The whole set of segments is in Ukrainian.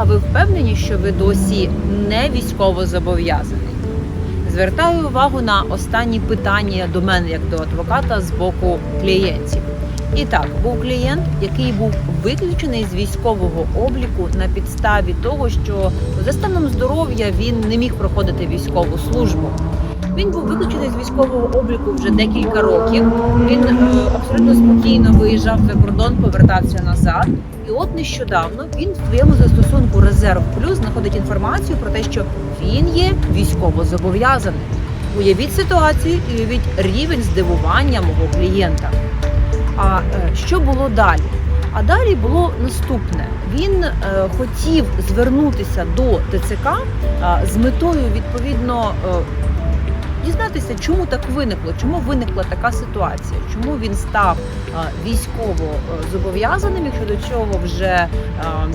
а ви впевнені, що ви досі не військово зобов'язаний? Звертаю увагу на останні питання до мене як до адвоката з боку клієнтів. І так, був клієнт, який був виключений з військового обліку на підставі того, що за станом здоров'я він не міг проходити військову службу. Він був виключений з військового обліку вже декілька років. Він е, абсолютно спокійно виїжджав за кордон, повертався назад. І от нещодавно він в своєму застосунку Резерв Плюс знаходить інформацію про те, що він є військово зобов'язаний. Уявіть ситуацію і уявіть рівень здивування мого клієнта. А е, що було далі? А далі було наступне: він е, хотів звернутися до ТЦК е, з метою відповідно. Е, Дізнатися, чому так виникло, чому виникла така ситуація, чому він став е, військово е, зобов'язаним, якщо до цього вже е,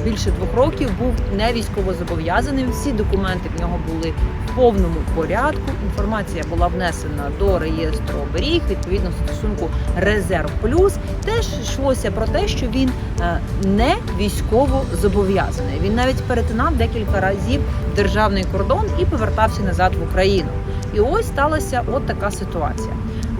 більше двох років був не військово зобов'язаним. Всі документи в нього були в повному порядку. Інформація була внесена до реєстру оберіг, відповідно стосунку резерв плюс. Теж йшлося про те, що він не військово зобов'язаний. Він навіть перетинав декілька разів державний кордон і повертався назад в Україну. І ось сталася от така ситуація.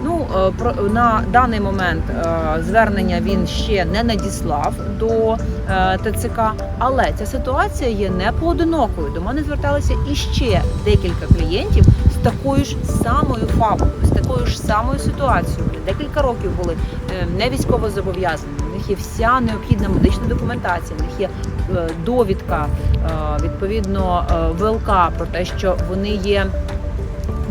Ну е, про на даний момент е, звернення він ще не надіслав до е, ТЦК, але ця ситуація є не поодинокою. До мене зверталися іще декілька клієнтів з такою ж самою фабулою, з такою ж самою ситуацією. Декілька років були не військово зобов'язані. У них є вся необхідна медична документація, у них є довідка відповідно ВЛК про те, що вони є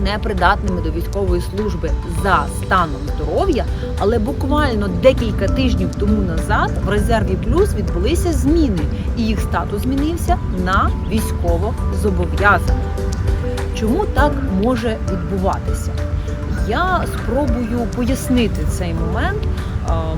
непридатними до військової служби за станом здоров'я, але буквально декілька тижнів тому назад в резерві плюс відбулися зміни, і їх статус змінився на військово зобов'язаних. Чому так може відбуватися? Я спробую пояснити цей момент.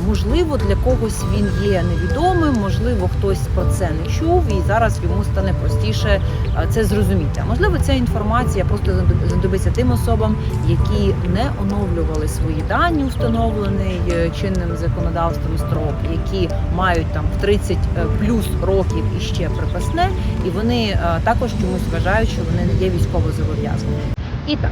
Можливо, для когось він є невідомим, можливо, хтось про це не чув, і зараз йому стане простіше це зрозуміти. Можливо, ця інформація просто знадоб- знадобиться тим особам, які не оновлювали свої дані, установлений е, чинним законодавством строк, які мають там в 30 плюс років і ще припасне, і вони е, також чомусь вважають, що вони не є військово зобов'язані. І так.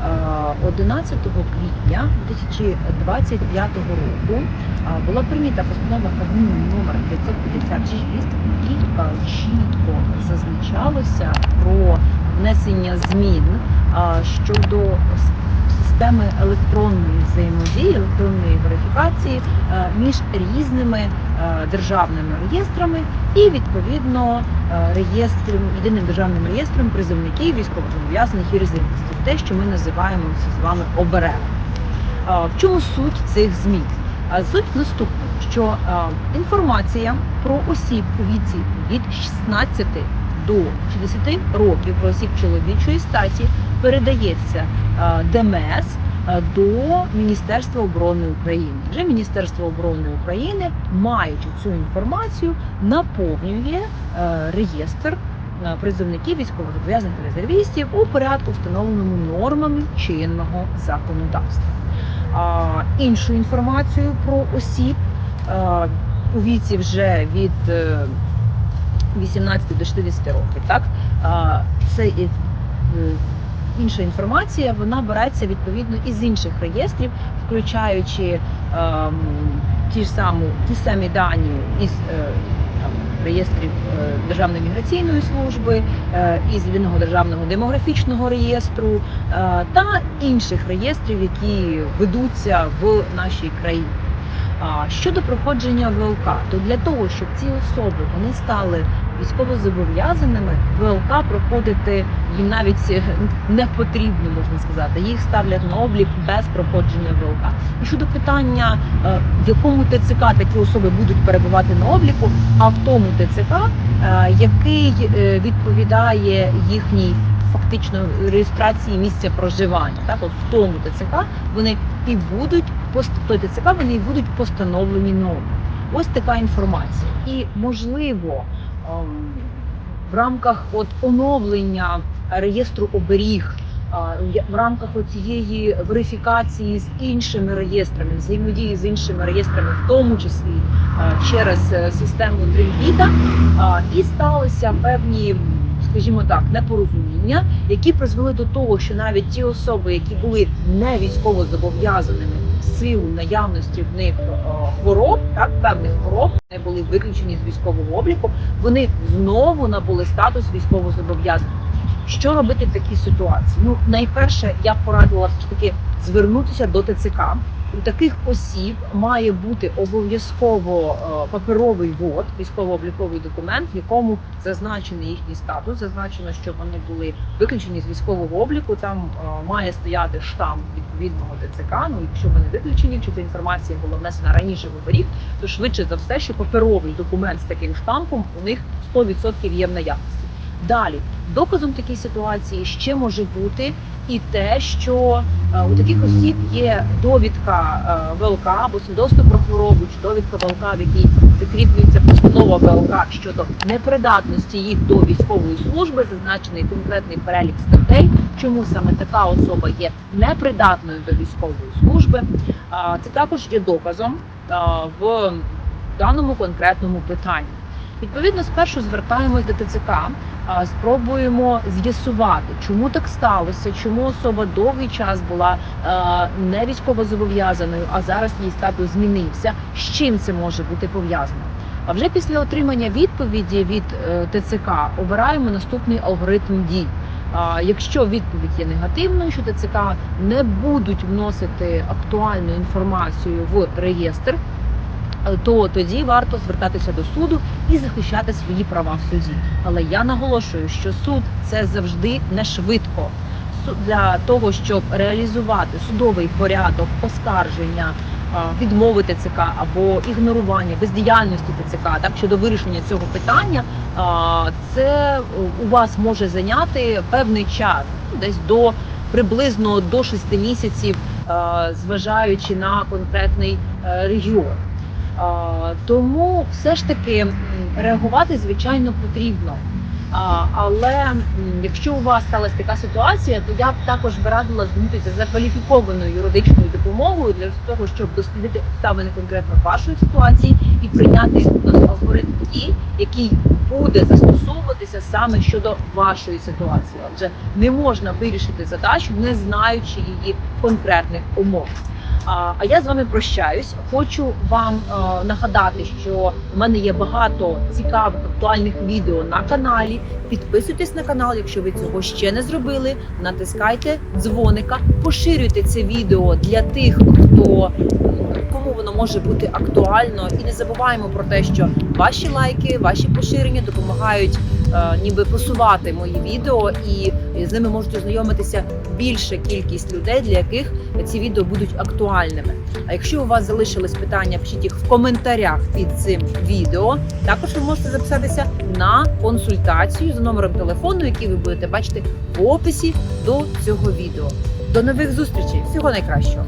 е, 11 квітня 2025 року е, була прийнята постанова Кабміну номер 556 і е, чітко зазначалося про внесення змін е, щодо системи електронної взаємодії, електронної верифікації е, між різними е, державними реєстрами і відповідно е, реєстром єдиним державним реєстром призовників військовозобов'язаних і резервістів, те, що ми називаємо з вами ОБРЕ. В чому суть цих змін? Суть наступна, що інформація про осіб у віці від 16 до 60 років про осіб чоловічої статі передається ДМС до Міністерства оборони України. Вже Міністерство оборони України, маючи цю інформацію, наповнює е, реєстр е, призовників військовозобов'язаних резервістів у порядку, встановленому нормами чинного законодавства. Іншу інформацію про осіб е, у віці вже від е, 18 до 60 років. Так? Це е, інша інформація, вона береться відповідно із інших реєстрів, включаючи ем, ті ж самі, ті самі дані із е, там, реєстрів е, Державної міграційної служби, е, із єдиного державного демографічного реєстру е, та інших реєстрів, які ведуться в нашій країні. Щодо проходження ВЛК, то для того, щоб ці особи вони стали військовозобов'язаними, ВЛК проходити їм навіть е, не потрібно, можна сказати. Їх ставлять на облік без проходження ВЛК. І щодо питання, е, в якому ТЦК такі особи будуть перебувати на обліку, а в тому ТЦК, е, який відповідає їхній фактично реєстрації місця проживання. Так, от в тому ТЦК вони і будуть той ТЦК, вони і будуть постановлені норми. Ось така інформація. І можливо в рамках от оновлення реєстру оберіг в рамках цієї верифікації з іншими реєстрами, взаємодії з іншими реєстрами, в тому числі через е, систему Dreamvita, і сталися певні, скажімо так, непорозуміння, які призвели до того, що навіть ті особи, які були не військово зобов'язаними силу наявності в них е, хвороб, так певних хвороб, не були виключені з військового обліку, вони знову набули статус військовозобов'язаних. Що робити в такій ситуації? Ну, найперше, я б порадила все ж таки звернутися до ТЦК. У таких осіб має бути обов'язково е, паперовий вод, військово-обліковий документ, в якому зазначений їхній статус, зазначено, що вони були виключені з військового обліку. Там е, має стояти штамп відповідного ТЦК. Ну, якщо вони виключені, якщо ця інформація була внесена раніше в оберіг, то швидше за все, що паперовий документ з таким штампом у них 100% є в наявності. Далі доказом такій ситуації ще може бути і те, що е, у таких осіб є довідка е, ВЛК або свідоцтво про хворобу, чи довідка ВЛК, в якій закріплюється постанова ВЛК щодо непридатності їх до військової служби, зазначений конкретний перелік статей, чому саме така особа є непридатною до військової служби. Це також є доказом в даному конкретному питанні. Відповідно, спершу звертаємось до ТЦК, спробуємо з'ясувати, чому так сталося, чому особа довгий час була не військово зобов'язаною, а зараз її статус змінився. З чим це може бути пов'язано? А вже після отримання відповіді від е, ТЦК обираємо наступний алгоритм дій. Якщо відповідь є негативною, що ТЦК не будуть вносити актуальну інформацію в реєстр, то тоді варто звертатися до суду і захищати свої права в суді. Але я наголошую, що суд це завжди не швидко. Для того, щоб реалізувати судовий порядок оскарження відмови ТЦК або ігнорування бездіяльності ТЦК так щодо вирішення цього питання, це у вас може зайняти певний час, ну, десь до приблизно до 6 місяців, зважаючи на конкретний е, регіон. Тому все ж таки реагувати звичайно потрібно. Але якщо у вас сталася така ситуація, то я б також би радила звернутися за кваліфікованою юридичною допомогою для того, щоб дослідити обставини конкретно вашої ситуації і прийняти алгоритм дій, який буде застосовуватися саме щодо вашої ситуації. Адже не можна вирішити задачу, не знаючи її конкретних умов. А я з вами прощаюсь. Хочу вам е, нагадати, що в мене є багато цікавих актуальних відео на каналі. Підписуйтесь на канал, якщо ви цього ще не зробили. Натискайте дзвоника, поширюйте це відео для тих, хто може бути актуально, і не забуваємо про те, що ваші лайки, ваші поширення допомагають е, ніби просувати мої відео, і з ними можуть ознайомитися більша кількість людей, для яких ці відео будуть актуальними. А якщо у вас залишились питання, пишіть їх в коментарях під цим відео. Також ви можете записатися на консультацію за номером телефону, який ви будете бачити в описі до цього відео. До нових зустрічей! Всього найкращого!